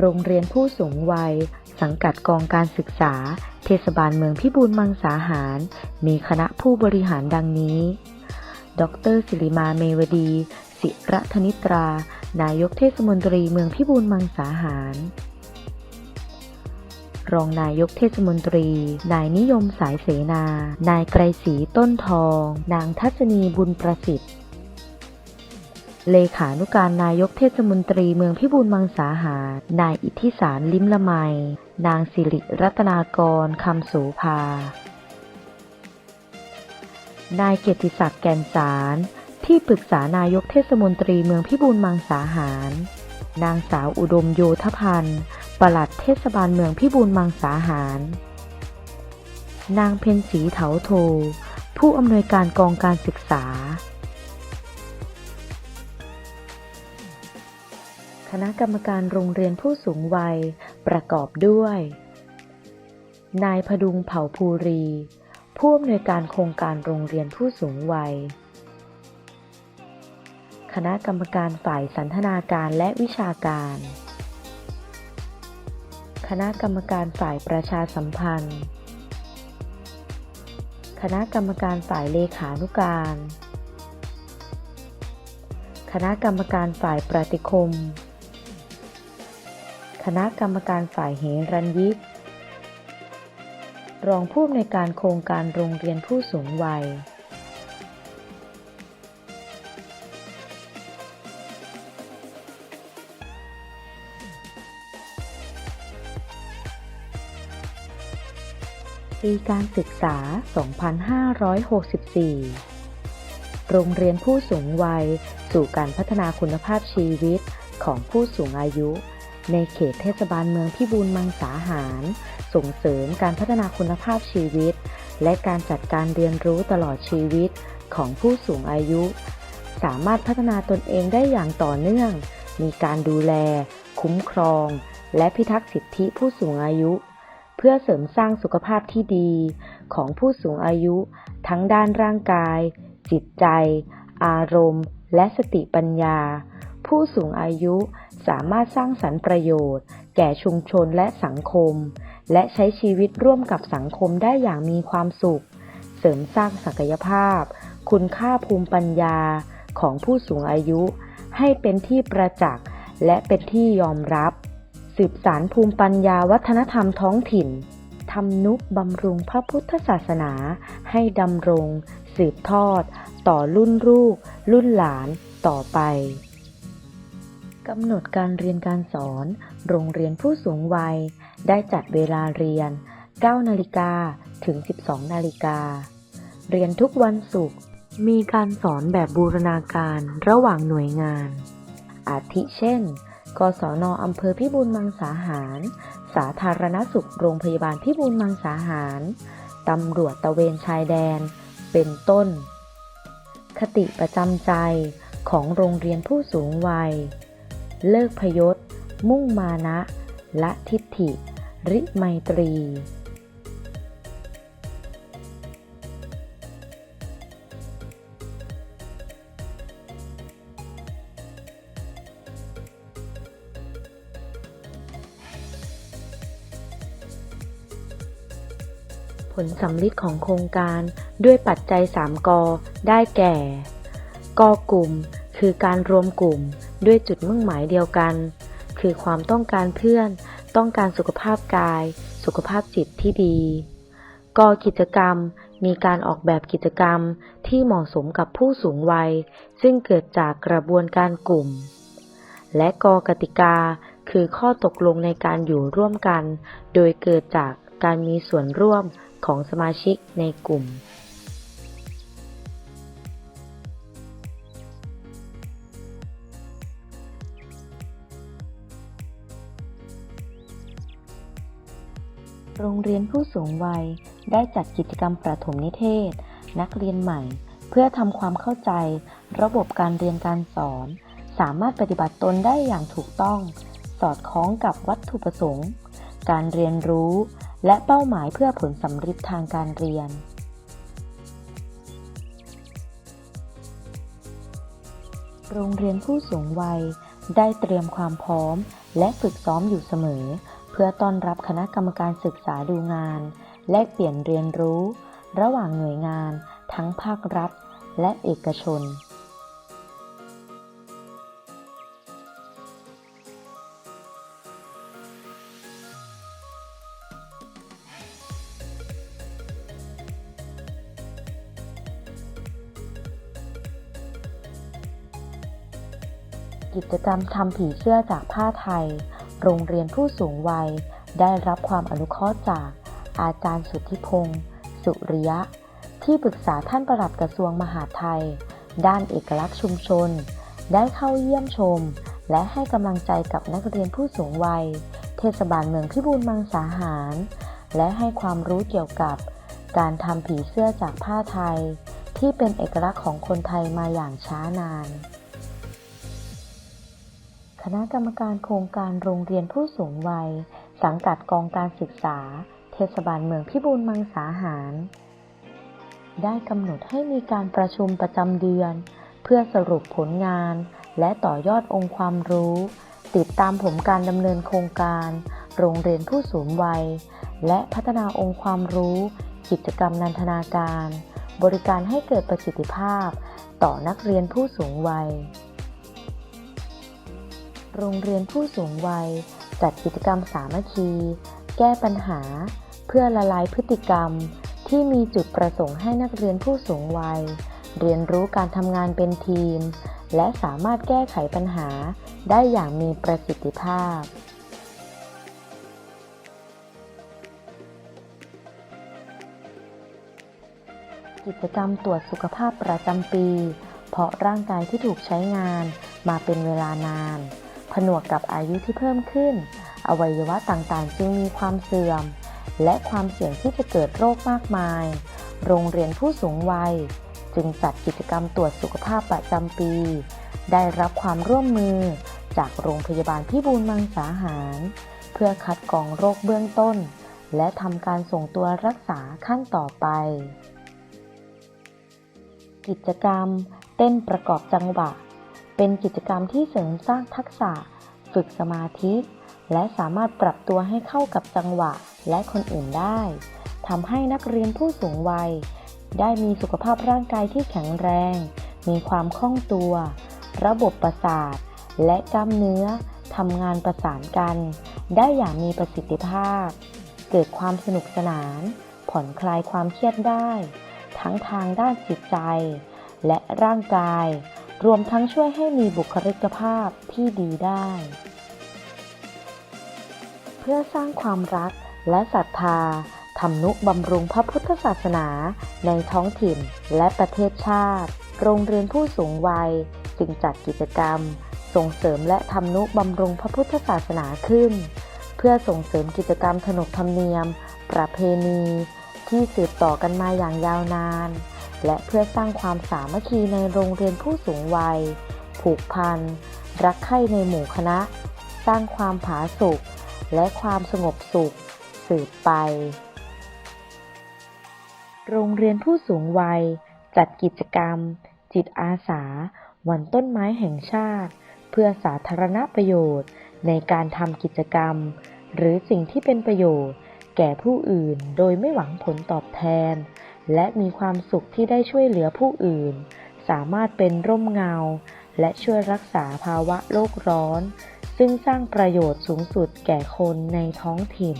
โรงเรียนผู้สูงวัย สังกัดกองการศึกษา เทศบาลเมืองพิบูลมังสาหาร มีคณะผู้บริหารดังนี้ ดรศิริมาเมวดี ศิระธนิตรา นายกเทศมนตรีเมืองพิบูลมังสาหาร รองนายกเทศมนตรี นายนิยมสายเสนา นายไกรศรีต้นทอง นางทัศนีบุญประสิทธิ์ เลขานุการนายกเทศมนตรีเมืองพิบูลมังสาหาร นายอิทธิสารลิ้มละไม นางสิริรัตนากรคำโสภา นายเกียรติศักดิ์แก่นสาร ที่ปรึกษานายกเทศมนตรีเมืองพิบูลมังสาหาร นางสาวอุดมโยธพันธ์ ปลัดเทศบาลเมืองพิบูลมังสาหาร นางเพ็ญศรีเถาโท ผู้อำนวยการกองการศึกษา คณะกรรมการโรงเรียนผู้สูงวัย ประกอบด้วย นายพดุงเผ่าภูรี ผู้อำนวยการโครงการโรงเรียนผู้สูงวัย คณะกรรมการฝ่ายสันทนาการและวิชาการ คณะกรรมการฝ่ายประชาสัมพันธ์ คณะกรรมการฝ่ายเลขานุการคณะกรรมการฝ่ายปฏิคม คณะกรรมการฝ่ายเหรัญยิก รองผู้อำนวยการโครงการโรงเรียนผู้สูงวัย ปีการศึกษา 2564 โรงเรียนผู้สูงวัย สู่การพัฒนาคุณภาพชีวิตของผู้สูงอายุ ในเขตเทศบาลเมืองพิบูลมังสาหาร ส่งเสริมการพัฒนาคุณภาพชีวิต และการจัดการเรียนรู้ตลอดชีวิตของผู้สูงอายุ สามารถพัฒนาตนเองได้อย่างต่อเนื่อง มีการดูแล คุ้มครอง และพิทักษ์สิทธิผู้สูงอายุ เพื่อเสริมสร้างสุขภาพที่ดีของผู้สูงอายุ ทั้งด้านร่างกาย จิตใจ อารมณ์ และสติปัญญา ผู้สูงอายุสามารถสร้างสรรค์ประโยชน์ แก่ชุมชนและสังคม และใช้ชีวิตร่วมกับสังคมได้อย่างมีความสุข เสริมสร้างศักยภาพ คุณค่าภูมิปัญญาของผู้สูงอายุ ให้เป็นที่ประจักษ์และเป็นที่ยอมรับ สืบสารภูมิปัญญาวัฒนธรรมท้องถิ่นทำนุบำรุงพระพุทธศาสนาให้ดำรง สืบทอด ต่อรุ่นลูกรุ่นหลานต่อไป กำหนดการเรียนการสอน โรงเรียนผู้สูงวัย ได้จัดเวลาเรียน 9 นาฬิกาถึง 12 นาฬิกา เรียนทุกวันศุกร์ มีการสอนแบบบูรณาการระหว่างหน่วยงาน อาทิเช่น กศนออำเภอพิบูลมังสาหาร สาธารณสุขโรงพยาบาลพิบูลมังสาหาร ตำรวจตะเวนชายแดน เป็นต้น คติประจำใจของโรงเรียนผู้สูงวัย เลิกพยศ มุ่งมานะ ละทิฏฐิ ริไมตรี ผลสำลิดของโครงการด้วยปัจจัย 3กได้แก่ กกลุ่ม คือการรวมกลุ่ม ด้วยจุดมุ่งหมายเดียวกัน คือความต้องการเพื่อน ต้องการสุขภาพกาย สุขภาพจิตที่ดีกกิจกรรมมีการออกแบบกิจกรรมที่เหมาะสมกับผู้สูงวัย ซึ่งเกิดจากกระบวนการกลุ่ม และกอกติกาคือข้อตกลงในการอยู่ร่วมกัน โดยเกิดจากการมีส่วนร่วมของสมาชิกในกลุ่ม โรงเรียนผู้สูงวัย ได้จัดกิจกรรมประถมนิเทศ นักเรียนใหม่ เพื่อทำความเข้าใจ ระบบการเรียนการสอน สามารถปฏิบัติตนได้อย่างถูกต้อง สอดคล้องกับวัตถุประสงค์ การเรียนรู้ และเป้าหมายเพื่อผลสำเร็จทางการเรียนโรงเรียนผู้สูงวัย ได้เตรียมความพร้อม และฝึกซ้อมอยู่เสมอ พื่อต้อนรับคณะกรรมการศึกษาดูงาน แลกเปลี่ยนเรียนรู้ ระหว่างหน่วยงาน ทั้งภาครัฐ และเอกชน กิจกรรมทำผีเสื้อจากผ้าไทย โรงเรียนผู้สูงวัย ได้รับความอนุเคราะห์จาก อาจารย์สุทธิพงศ์สุริยะ ที่ปรึกษาท่านปลัดกระทรวงมหาดไทย ด้านเอกลักษณ์ชุมชน ได้เข้าเยี่ยมชม และให้กำลังใจกับนักเรียนผู้สูงวัย เทศบาลเมืองพิบูลมังสาหาร และให้ความรู้เกี่ยวกับ การทำผีเสื้อจากผ้าไทย ที่เป็นเอกลักษณ์ของคนไทยมาอย่างช้านาน คณะกรรมการโครงการโรงเรียนผู้สูงวัย สังกัดกองการศึกษา เทศบาลเมืองพิบูลมังสาหาร ได้กำหนดให้มีการประชุมประจำเดือน เพื่อสรุปผลงาน และต่อยอดองค์ความรู้ ติดตามผลการดำเนินโครงการ โรงเรียนผู้สูงวัย และพัฒนาองค์ความรู้ กิจกรรมนันทนาการ บริการให้เกิดประสิทธิภาพ ต่อนักเรียนผู้สูงวัย โรงเรียนผู้สูงวัย จัดกิจกรรมสามัคคี แก้ปัญหา เพื่อละลายพฤติกรรม ที่มีจุดประสงค์ให้นักเรียนผู้สูงวัย เรียนรู้การทำงานเป็นทีม และสามารถแก้ไขปัญหา ได้อย่างมีประสิทธิภาพกิจกรรมตรวจสุขภาพประจำปี เพราะร่างกายที่ถูกใช้งานมาเป็นเวลานาน ผนวกกับอายุที่เพิ่มขึ้น อวัยวะต่างๆ จึงมีความเสื่อม และความเสี่ยงที่จะเกิดโรคมากมาย โรงเรียนผู้สูงวัย จึงจัดกิจกรรมตรวจสุขภาพประจำปี ได้รับความร่วมมือจากโรงพยาบาลพิบูลมังสาหาร เพื่อคัดกรองโรคเบื้องต้น และทำการส่งตัวรักษาขั้นต่อไป กิจกรรม เต้นประกอบจังหวะ เป็นกิจกรรมที่เสริมสร้างทักษะ ฝึกสมาธิ และสามารถปรับตัวให้เข้ากับจังหวะและคนอื่นได้ทำให้นักเรียนผู้สูงวัย ได้มีสุขภาพร่างกายที่แข็งแรง มีความคล่องตัว ระบบประสาท และกล้ามเนื้อทำงานประสานกัน ได้อย่างมีประสิทธิภาพ เกิดความสนุกสนาน ผ่อนคลายความเครียดได้ ทั้งทางด้านจิตใจ และร่างกาย รวมทั้งช่วยให้มีบุคลิกภาพที่ดีได้ เพื่อสร้างความรักและศรัทธาทำนุบำรุงพระพุทธศาสนา ในท้องถิ่นและประเทศชาติ โรงเรียนผู้สูงวัยจึงจัดกิจกรรม ส่งเสริมและทำนุบำรุงพระพุทธศาสนาขึ้น เพื่อส่งเสริมกิจกรรมขนบธรรมเนียม ประเพณี ที่สืบต่อกันมาอย่างยาวนาน และเพื่อสร้างความสามัคคีในโรงเรียนผู้สูงวัย ผูกพัน รักใคร่ในหมู่คณะ สร้างความผาสุกและความสงบสุข สืบไป โรงเรียนผู้สูงวัย จัดกิจกรรม จิตอาสา วันต้นไม้แห่งชาติ เพื่อสาธารณประโยชน์ในการทำกิจกรรม หรือสิ่งที่เป็นประโยชน์ แก่ผู้อื่นโดยไม่หวังผลตอบแทน และมีความสุขที่ได้ช่วยเหลือผู้อื่น สามารถเป็นร่มเงา และช่วยรักษาภาวะโลกร้อน ซึ่งสร้างประโยชน์สูงสุดแก่คนในท้องถิ่น